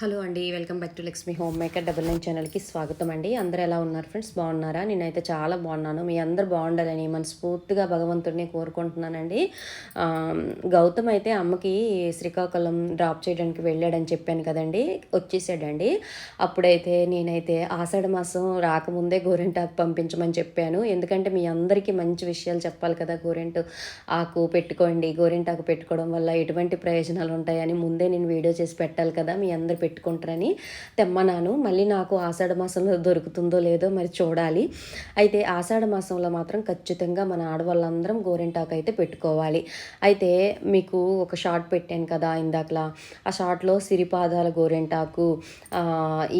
Hello అండి welcome back to Lakshmi home maker double nine ఛానల్కి స్వాగతం అండి. అందరూ ఎలా ఉన్నారు ఫ్రెండ్స్? బాగున్నారా? నేనైతే చాలా బాగున్నాను. మీ అందరు బాగుండాలని మనస్ఫూర్తిగా భగవంతుడిని కోరుకుంటున్నానండి. గౌతమ్ అయితే అమ్మకి శ్రీకాకుళం డ్రాప్ చేయడానికి వెళ్ళాడని చెప్పాను కదండి వచ్చేసాడండి. అప్పుడైతే నేనైతే ఆషాఢ మాసం రాకముందే గోరెంటాకు పంపించమని చెప్పాను. ఎందుకంటే మీ అందరికీ మంచి విషయాలు చెప్పాలి కదా గోరెంటు ఆకు పెట్టుకోండి. గోరెంటాకు పెట్టుకోవడం వల్ల ఎటువంటి ప్రయోజనాలు ఉంటాయని ముందే నేను వీడియో చేసి పెట్టాలి కదా మీ అందరు పెట్టుకుంటారని తెమ్మన్నాను. మళ్ళీ నాకు ఆషాఢ మాసంలో దొరుకుతుందో లేదో మరి చూడాలి. అయితే ఆషాఢ మాసంలో మాత్రం ఖచ్చితంగా మన ఆడవాళ్ళందరం గోరెంటాకు అయితే పెట్టుకోవాలి. అయితే మీకు ఒక షార్ట్ పెట్టాను కదా ఇందాకలా. ఆ షార్ట్లో సిరిపాదాల గోరెంటాకు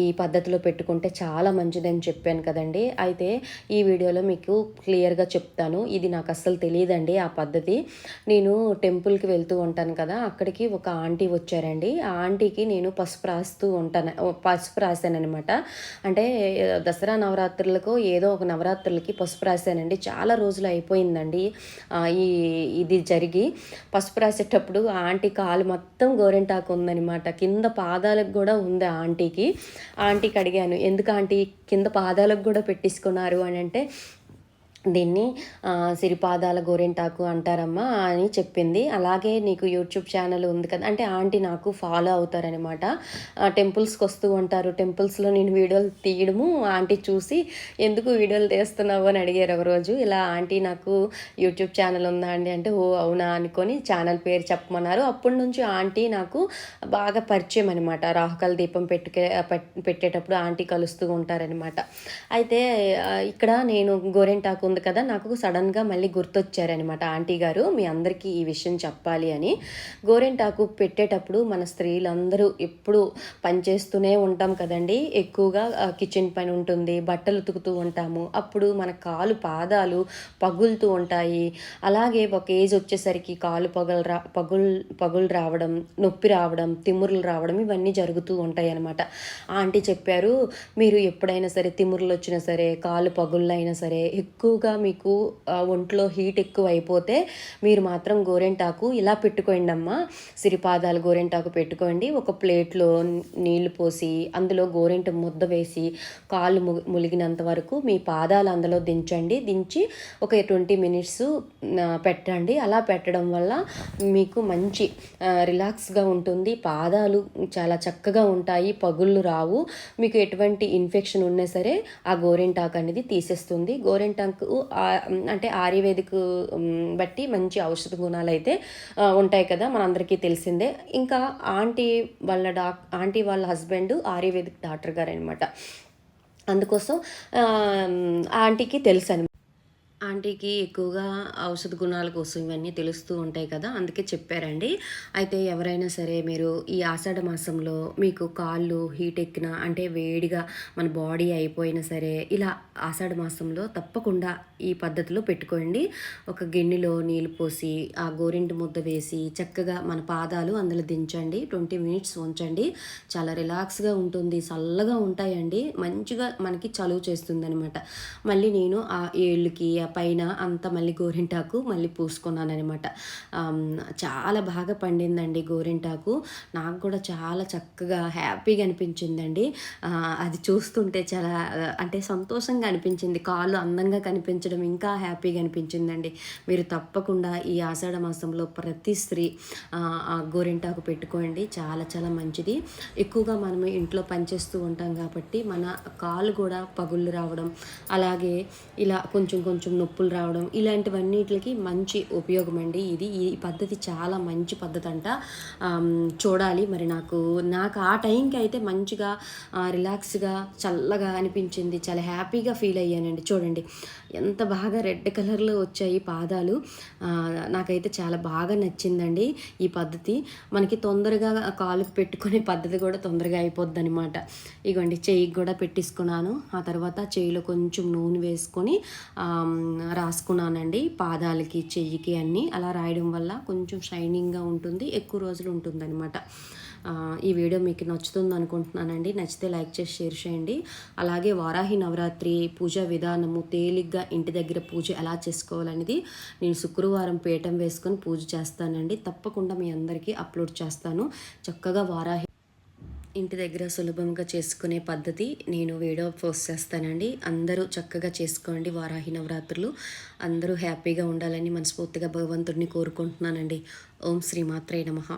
ఈ పద్ధతిలో పెట్టుకుంటే చాలా మంచిదని చెప్పాను కదండి. అయితే ఈ వీడియోలో మీకు క్లియర్గా చెప్తాను. ఇది నాకు అస్సలు తెలియదండి ఆ పద్ధతి. నేను టెంపుల్కి వెళ్తూ ఉంటాను కదా అక్కడికి ఒక ఆంటీ వచ్చారండి. ఆ ఆంటీకి నేను పసుపు రాస్తూ ఉంటాను. పసుపు రాశానమాట అంటే దసరా నవరాత్రులకు ఏదో ఒక నవరాత్రులకి పసుపు రాశానండి. చాలా రోజులు అయిపోయిందండి. ఈ ఇది జరిగి పసుపు రాసేటప్పుడు ఆంటీ కాలు మొత్తం గోరెంటాకు ఉందనమాట కింద పాదాలకు కూడా ఉంది ఆంటీకి. ఆంటీకి అడిగాను ఎందుకు ఆంటీ? కింద పాదాలకు కూడా పెట్టించుకున్నారు? అని అంటే దీన్ని సిరిపాదాల గోరెంటాకు అంటారమ్మా అని చెప్పింది. అలాగే నీకు యూట్యూబ్ ఛానల్ ఉంది కదా అంటే ఆంటీ నాకు ఫాలో అవుతారనమాట టెంపుల్స్కి వస్తూ ఉంటారు. టెంపుల్స్లో నేను వీడియోలు తీయడము ఆంటీ చూసి ఎందుకు వీడియోలు తీస్తున్నావు అని అడిగారు ఒకరోజు ఇలా ఆంటీ నాకు యూట్యూబ్ ఛానల్ ఉందా అండి? అంటే ఓ అవునా అనుకొని ఛానల్ పేరు చెప్పమన్నారు. అప్పటి నుంచి ఆంటీ నాకు బాగా పరిచయం అనమాట రాహుకల దీపం పెట్టుకే పెట్- పెట్టేటప్పుడు ఆంటీ కలుస్తూ ఉంటారనమాట అయితే ఇక్కడ నేను గోరెంటాకు ఉంది కదా నాకు సడన్గా మళ్ళీ గుర్తొచ్చారనమాట ఆంటీ గారు మీ అందరికీ ఈ విషయం చెప్పాలి అని. గోరెంటాకు పెట్టేటప్పుడు మన స్త్రీలందరూ ఎప్పుడు పనిచేస్తూనే ఉంటాం కదండి. ఎక్కువగా కిచెన్ పని ఉంటుంది బట్టలు ఉతుకుతూ ఉంటాము. అప్పుడు మన కాలు పాదాలు పగులుతూ ఉంటాయి. అలాగే ఒక ఏజ్ వచ్చేసరికి కాలు పగులు రా పగులు పగులు రావడం నొప్పి రావడం తిమ్మురులు రావడం ఇవన్నీ జరుగుతూ ఉంటాయి అనమాట ఆంటీ చెప్పారు మీరు ఎప్పుడైనా సరే తిమ్మురులు వచ్చినా సరే కాలు పగుళ్ళు అయినా సరే ఎక్కువగా మీకు ఆ, ఒంట్లో హీట్ ఎక్కువ అయిపోతే మీరు మాత్రం గోరెంటాకు ఇలా పెట్టుకోండి అమ్మా. సిరిపాదాలు గోరెంటాకు పెట్టుకోండి. ఒక ప్లేట్లో నీళ్ళు పోసి అందులో గోరెంట ముద్ద వేసి కాళ్ళు ము- ములిగినంత వరకు మీ పాదాలు అందులో దించండి. దించి ఒక ట్వంటీ మినిట్స్ పెట్టండి. అలా పెట్టడం వల్ల మీకు మంచి రిలాక్స్గా ఉంటుంది. పాదాలు చాలా చక్కగా ఉంటాయి. పగుళ్ళు రావు. మీకు ఎటువంటి ఇన్ఫెక్షన్ ఉన్నా సరే ఆ గోరెంటాకు అనేది తీసేస్తుంది. గోరెంటాకు అంటే ఆయుర్వేదిక్ బట్టి మంచి ఔషధ గుణాలు అయితే ఉంటాయి కదా మనందరికీ తెలిసిందే. ఇంకా ఆంటీ వాళ్ళ డాక్ ఆంటీ వాళ్ళ హస్బెండ్ ఆయుర్వేదిక్ డాక్టర్ గారు అనమాట అందుకోసం ఆంటీకి తెలుసు అనమాట ఆంటీకి ఎక్కువగా ఔషధ గుణాల కోసం ఇవన్నీ తెలుస్తూ ఉంటాయి కదా అందుకే చెప్పారండి. అయితే ఎవరైనా సరే మీరు ఈ ఆషాఢ మాసంలో మీకు కాళ్ళు హీట్ ఎక్కిన అంటే వేడిగా మన బాడీ అయిపోయినా సరే ఇలా ఆషాఢ మాసంలో తప్పకుండా ఈ పద్ధతిలో పెట్టుకోండి. ఒక గిన్నెలో నీళ్ళు పోసి ఆ గోరింటి ముద్ద వేసి చక్కగా మన పాదాలు అందులో దించండి. ట్వంటీ మినిట్స్ ఉంచండి. చాలా రిలాక్స్గా ఉంటుంది చల్లగా ఉంటాయండి. మంచిగా మనకి చలువ చేస్తుంది అనమాట మళ్ళీ నేను ఆ ఏళ్ళకి ఆ పైన అంత మళ్ళీ గోరింటాకు మళ్ళీ పూసుకున్నాను అనమాట చాలా బాగా పండిందండి గోరింటాకు. నాకు కూడా చాలా చక్కగా హ్యాపీగా అనిపించిందండి. అది చూస్తుంటే చాలా అంటే సంతోషంగా అనిపించింది. కాళ్ళు అందంగా కనిపించడం ఇంకా హ్యాపీగా అనిపించిందండి. మీరు తప్పకుండా ఈ ఆషాఢ మాసంలో ప్రతి స్త్రీ ఆ, గోరింటాకు పెట్టుకోండి. చాలా చాలా మంచిది. ఎక్కువగా మనము ఇంట్లో పనిచేస్తూ ఉంటాం కాబట్టి మన కాళ్ళు కూడా పగుళ్ళు రావడం అలాగే ఇలా కొంచెం కొంచెం నొప్పులు రావడం ఇలాంటివన్నిటికి మంచి ఉపయోగం అండి ఇది ఈ పద్ధతి చాలా మంచి పద్ధతి అంట చూడాలి మరి నాకు. నాకు ఆ టైంకి అయితే మంచిగా రిలాక్స్గా చల్లగా అనిపించింది. చాలా హ్యాపీగా ఫీల్ అయ్యానండి. చూడండి ఎంత బాగా రెడ్ కలర్లో వచ్చాయి పాదాలు. నాకైతే చాలా బాగా నచ్చిందండి ఈ పద్ధతి. మనకి తొందరగా కాలుకి పెట్టుకునే పద్ధతి కూడా తొందరగా అయిపోద్ది అనమాట ఇగోండి చెయ్యికి కూడా పెట్టించుకున్నాను ఆ తర్వాత చెయ్యిలో కొంచెం నూనె వేసుకొని రాసుకున్నానండి. పాదాలకి చెయ్యికి అన్నీ అలా రాయడం వల్ల కొంచెం షైనింగ్గా ఉంటుంది ఎక్కువ రోజులు ఉంటుందన్నమాట. ఈ వీడియో మీకు నచ్చుతుంది అనుకుంటున్నానండి. నచ్చితే లైక్ చేసి షేర్ చేయండి. అలాగే వారాహి నవరాత్రి పూజా విధానము తేలిగ్గా ఇంటి దగ్గర పూజ ఎలా చేసుకోవాలనేది నేను శుక్రవారం పీఠం వేసుకొని పూజ చేస్తానండి. తప్పకుండా మీ అందరికీ అప్లోడ్ చేస్తాను. చక్కగా వారాహి ఇంటి దగ్గర సులభంగా చేసుకునే పద్ధతి నేను వీడియో పోస్ట్ చేస్తానండి. అందరూ చక్కగా చేసుకోండి వారాహి నవరాత్రులు. అందరూ హ్యాపీగా ఉండాలని మనస్ఫూర్తిగా భగవంతుడిని కోరుకుంటున్నానండి. ఓం శ్రీ మాత్రే నమః.